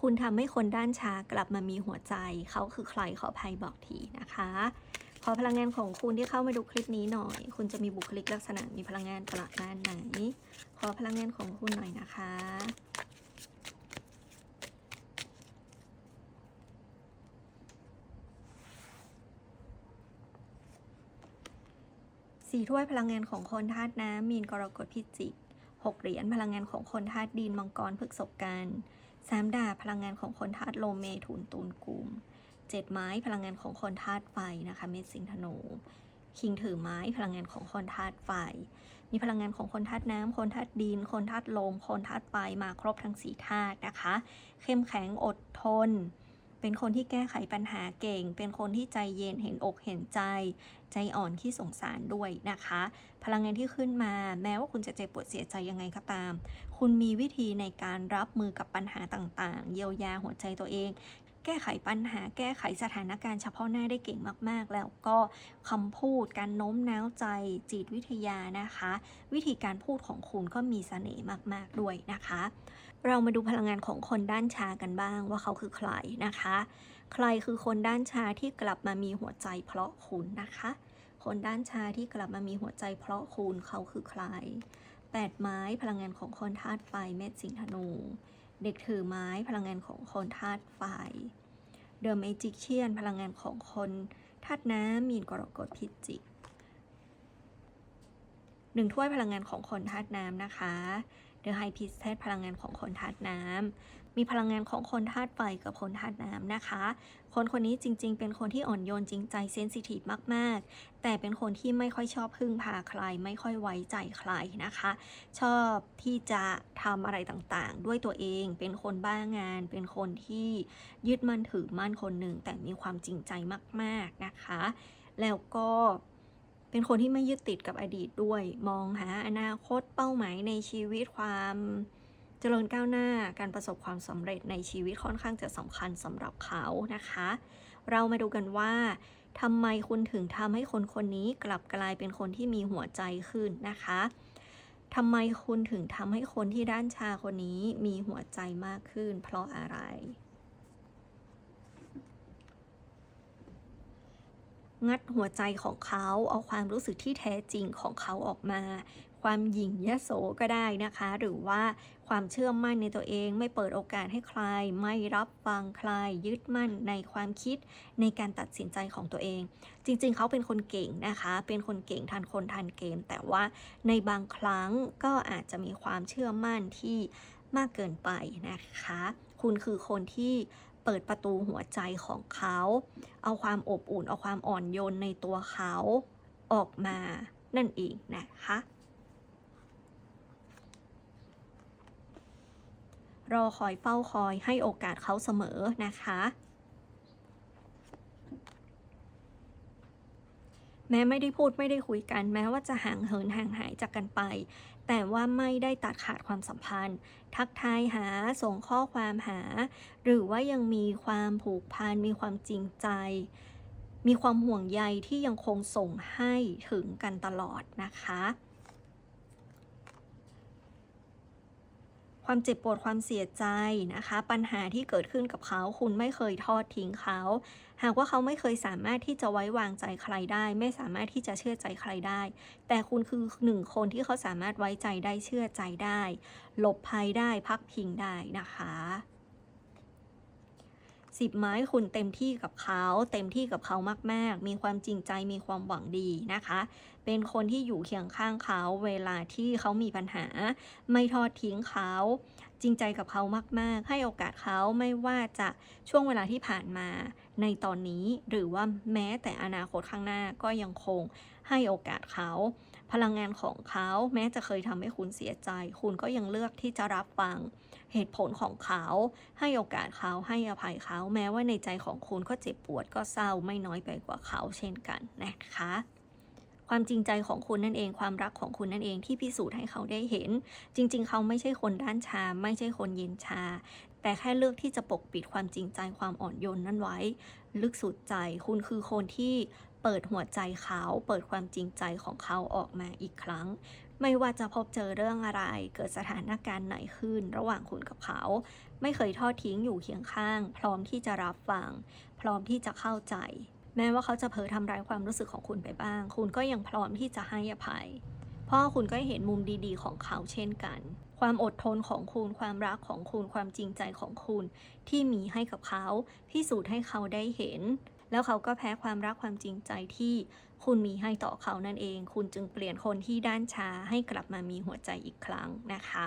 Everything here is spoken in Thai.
คุณทำให้คนด้านชากลับมามีหัวใจ เขาคือใครขออภัยบอกทีนะคะ ขอพลังงานของคุณที่เข้ามาดูคลิปนี้หน่อย คุณจะมีบุคลิกลักษณะมีพลังงานประมาณไหน ขอพลังงานของคุณหน่อยนะคะสี่ถ้วยพลังงานของคนธาตุน้ำมีนกรกฎพิจิกหกเหรียญพลังงานของคนธาตุดินมังกรพฤกษบกัน สามดาบพลังงานของคนธาตุลมเมถุนตุลกุมเจ็ดไม้พลังงานของคนธาตุไฟนะคะ เมษสิงธนู คิงถือไม้พลังงานของคนธาตุไฟ มีพลังงานของคนธาตุน้ำคนธาตุดิน คนธาตุลม คนธาตุไฟมาครบทั้งสี่ธาตุนะคะ เข้มแข็งอดทน เป็นคนที่แก้ไขปัญหาเก่ง เป็นคนที่ใจเย็นเห็นอกเห็นใจ ใจอ่อนที่สงสารด้วยนะคะ พลังงานที่ขึ้นมาแม้ว่าคุณจะเจ็บปวดเสียใจยังไงก็ตาม คุณมีวิธีในการรับมือกับปัญหาต่างๆ เยียวยาหัวใจตัวเอง แก้ไขปัญหา แก้ไขสถานการณ์เฉพาะหน้าได้เก่งมาก ๆ แล้วก็คำพูดการโน้มน้าวใจจิตวิทยานะคะ วิธีการพูดของคุณก็มีเสน่ห์มาก ๆ ด้วยนะคะ เรามาดูพลังงานของคนด้านชากันบ้างว่าเขาคือใครนะคะ ใครคือคนด้านชาที่กลับมามีหัวใจเพราะคุณนะคะ คนด้านชาที่กลับมามีหัวใจเพราะคุณเขาคือใครแปดไม้พลังงานของคนธาตุไฟเม็ดสิงห์ธนู เด็กถือไม้พลังงานของคนธาตุไฟ เดอะเมจิเชียนพลังงานของคนธาตุน้ำมีนกรกฎพิจิกหนึ่งถ้วยพลังงานของคนธาตุน้ำนะคะ เดอะไฮพิสเทสพลังงานของคนธาตุน้ำมีพลังงานของคนธาตุไฟกับคนธาตุน้ำนะคะ คนคนนี้จริง ๆ เป็นคนที่อ่อนโยนจริงใจเซนซิทีฟมาก ๆ แต่เป็นคนที่ไม่ค่อยชอบพึ่งพาใคร ไม่ค่อยไว้ใจใครนะคะ ชอบที่จะทำอะไรต่างๆ ด้วยตัวเอง เป็นคนบ้างาน เป็นคนที่ยึดมั่นถือมั่นคนหนึ่งแต่มีความจริงใจมาก ๆนะคะ แล้วก็ เป็นคนที่ไม่ยึดติดกับอดีตด้วย มองหาอนาคตเป้าหมายในชีวิตความเจริญก้าวหน้าการประสบความสำเร็จในชีวิตค่อนข้างจะสำคัญสำหรับเขานะคะ เรามาดูกันว่าทำไมคุณถึงทำให้คนคนนี้กลับกลายเป็นคนที่มีหัวใจขึ้นนะคะทำไมคุณถึงทำให้คนที่ด้านชาคนนี้มีหัวใจมากขึ้น เพราะอะไร งัดหัวใจของเขาเอาความรู้สึกที่แท้จริงของเขาออกมา ความหยิ่งยโสก็ได้นะคะ หรือว่าความเชื่อมั่นในตัวเองไม่เปิดโอกาสให้ใคร ไม่รับฟังใครยึดมั่นในความคิดในการตัดสินใจของตัวเอง จริงๆ เขาเป็นคนเก่งนะคะ เป็นคนเก่งทันคนทันเกม แต่ว่าในบางครั้งก็อาจจะมีความเชื่อมั่นที่มากเกินไปนะคะ คุณคือคนที่ เปิดประตูหัวใจของเขา เอาความอบอุ่น เอาความอ่อนโยนในตัวเขาออกมานั่นเองนะคะ รอคอยเฝ้าคอยให้โอกาสเขาเสมอนะคะ แม้ไม่ได้พูดไม่ได้คุยกัน แม้ว่าจะห่างเหินห่างหายจากกันไป แต่ว่าไม่ได้ตัดขาดความสัมพันธ์ ทักทายหาส่งข้อความหา หรือว่ายังมีความผูกพันมีความจริงใจ มีความห่วงใยที่ยังคงส่งให้ถึงกันตลอดนะคะ ความเจ็บปวดความเสียใจนะคะ ปัญหาที่เกิดขึ้นกับเขา คุณไม่เคยทอดทิ้งเขา หากว่าเขาไม่เคยสามารถที่จะไว้วางใจใครได้ ไม่สามารถที่จะเชื่อใจใครได้ แต่คุณคือหนึ่งคนที่เขาสามารถไว้ใจได้เชื่อใจได้ หลบภัยได้พักพิงได้นะคะ สิบไม้คุณเต็มที่กับเขาเต็มที่กับเขามาก ๆ มีความจริงใจมีความหวังดีนะคะ เป็นคนที่อยู่เคียงข้างเขาเวลาที่เขามีปัญหา ไม่ทอดทิ้งเขา จริงใจกับเขามาก ๆ ให้โอกาสเขาไม่ว่าจะช่วงเวลาที่ผ่านมาในตอนนี้หรือว่าแม้แต่อนาคตข้างหน้าก็ยังคงให้โอกาสเขา พลังงานของเขาแม้จะเคยทำให้คุณเสียใจ คุณก็ยังเลือกที่จะรับฟังเหตุผลของเขา ให้โอกาสเขาให้อภัยเขา แม้ว่าในใจของคุณก็เจ็บปวดก็เศร้าไม่น้อยไปกว่าเขาเช่นกันนะคะความจริงใจของคุณนั่นเองความรักของคุณนั่นเองที่พิสูจน์ให้เขาได้เห็น จริง ๆ เขาไม่ใช่คนด้านชา ไม่ใช่คนเย็นชา แต่แค่เลือกที่จะปกปิดความจริงใจความอ่อนโยนนั่นไว้ ลึกสุดใจคุณคือคนที่ เปิดหัวใจเขา เปิดความจริงใจของเขาออกมาอีกครั้ง ไม่ว่าจะพบเจอเรื่องอะไร เกิดสถานการณ์ไหนขึ้นระหว่างคุณกับเขา ไม่เคยทอดทิ้งอยู่เคียงข้าง พร้อมที่จะรับฟัง พร้อมที่จะเข้าใจ แม้ว่าเขาจะเผลอทำร้ายความรู้สึกของคุณไปบ้าง คุณก็ยังพร้อมที่จะให้อภัย เพราะคุณก็เห็นมุมดีๆ ของเขาเช่นกันความอดทนของคุณ ความรักของคุณ ความจริงใจของคุณ ที่มีให้กับเขาพิสูจน์ให้เขาได้เห็น แล้วเขาก็แพ้ความรักความจริงใจที่คุณมีให้ต่อเขานั่นเอง คุณจึงเปลี่ยนคนที่ด้านชาให้กลับมามีหัวใจอีกครั้งนะคะ